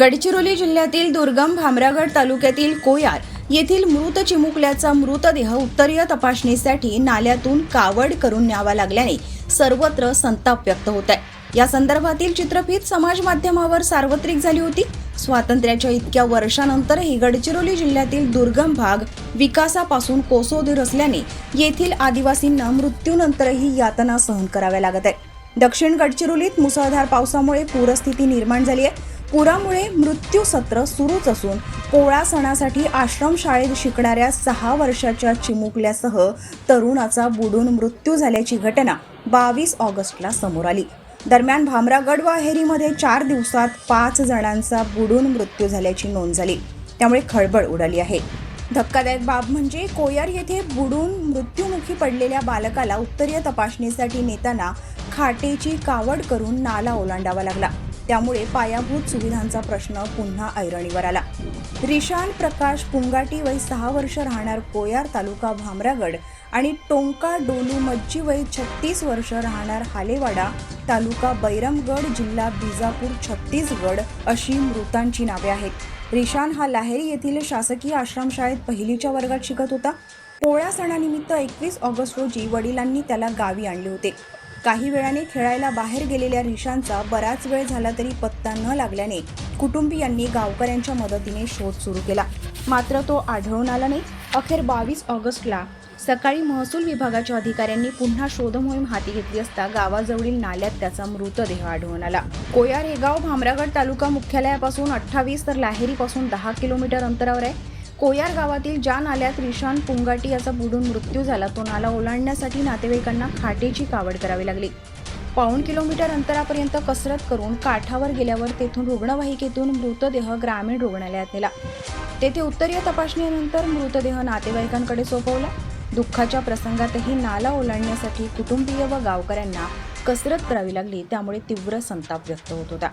गडचिरोली जिल्ह्यातील दुर्गम भामरागड तालुक्यातील कोयार येथील मृत चिमुकल्याचा मृतदेह उत्तरीय तपासणीसाठी नाल्यातून कावड करून न्यावा लागल्याने सर्वत्र संताप व्यक्त होत आहे या संदर्भातील चित्रफित समाज माध्यमावर सार्वत्रिक झाली होती. स्वातंत्र्याच्या इतक्या वर्षानंतरही गडचिरोली जिल्ह्यातील दुर्गम भाग विकासापासून कोसोदूर असल्याने येथील आदिवासींना मृत्यूनंतरही यातना सहन कराव्या लागत आहे दक्षिण गडचिरोलीत मुसळधार पावसामुळे पूरस्थिती निर्माण झाली आहे. पुरामुळे मृत्यू सत्र सुरूच असून पोळा सणासाठी आश्रमशाळेत शिकणाऱ्या सहा वर्षाच्या चिमुकल्यासह तरुणाचा बुडून मृत्यू झाल्याची घटना बावीस ऑगस्टला समोर आली. दरम्यान भामरागड व अहेरीमध्ये चार दिवसात पाच जणांचा बुडून मृत्यू झाल्याची नोंद झाली. त्यामुळे खळबळ उडाली आहे. धक्कादायक बाब म्हणजे कोयर येथे बुडून मृत्यूमुखी पडलेल्या बालकाला उत्तरीय तपासणीसाठी नेताना खाटेची कावड करून नाला ओलांडावा लागला. त्यामुळे पायाभूत सुविधांचा प्रश्न पुन्हा ऐरणीवर आला. रिशान प्रकाश पुंगाटी वय सहा वर्ष राहणार कोयार तालुका भामरागड आणि टोंका डोलू मज्जी वय छत्तीस वर्ष राहणार हालेवाडा तालुका बैरमगड जिल्हा बिजापूर छत्तीसगड अशी मृतांची नावे आहेत. रिशान हा लाहेरी येथील शासकीय आश्रमशाळेत पहिलीच्या वर्गात शिकत होता. पोळ्या सणानिमित्त एकवीस ऑगस्ट रोजी वडिलांनी त्याला गावी आणले होते. काही वेळाने खेळायला बाहेर गेलेल्या रिशांचा बराच वेळ झाला तरी पत्ता न लागल्याने कुटुंबियांनी गावकऱ्यांच्या मदतीने शोध सुरू केला. मात्र तो आढळून आला नाही. अखेर बावीस ऑगस्टला सकाळी महसूल विभागाच्या अधिकाऱ्यांनी पुन्हा शोध मोहीम हाती घेतली असता गावाजवळील नाल्यात त्याचा मृतदेह आढळून आला. कोयार हे गाव भामरागड तालुका मुख्यालयापासून अठ्ठावीस तर लाहेरीपासून दहा किलोमीटर अंतरावर आहे. कोयार गावातील ज्या नाल्यात रिशान पुंगाटी याचा बुडून मृत्यू झाला तो नाला ओलांडण्यासाठी नातेवाईकांना खाटेची कावड करावी लागली. पाऊण किलोमीटर अंतरापर्यंत कसरत करून काठावर गेल्यावर तेथून रुग्णवाहिकेतून मृतदेह ग्रामीण रुग्णालयात नेला. तेथे उत्तरीय तपासणीनंतर मृतदेह नातेवाईकांकडे सोपवला. दुःखाच्या प्रसंगातही नाला ओलांडण्यासाठी कुटुंबीय व गावकऱ्यांना कसरत करावी लागली त्यामुळे तीव्र संताप व्यक्त होत होता.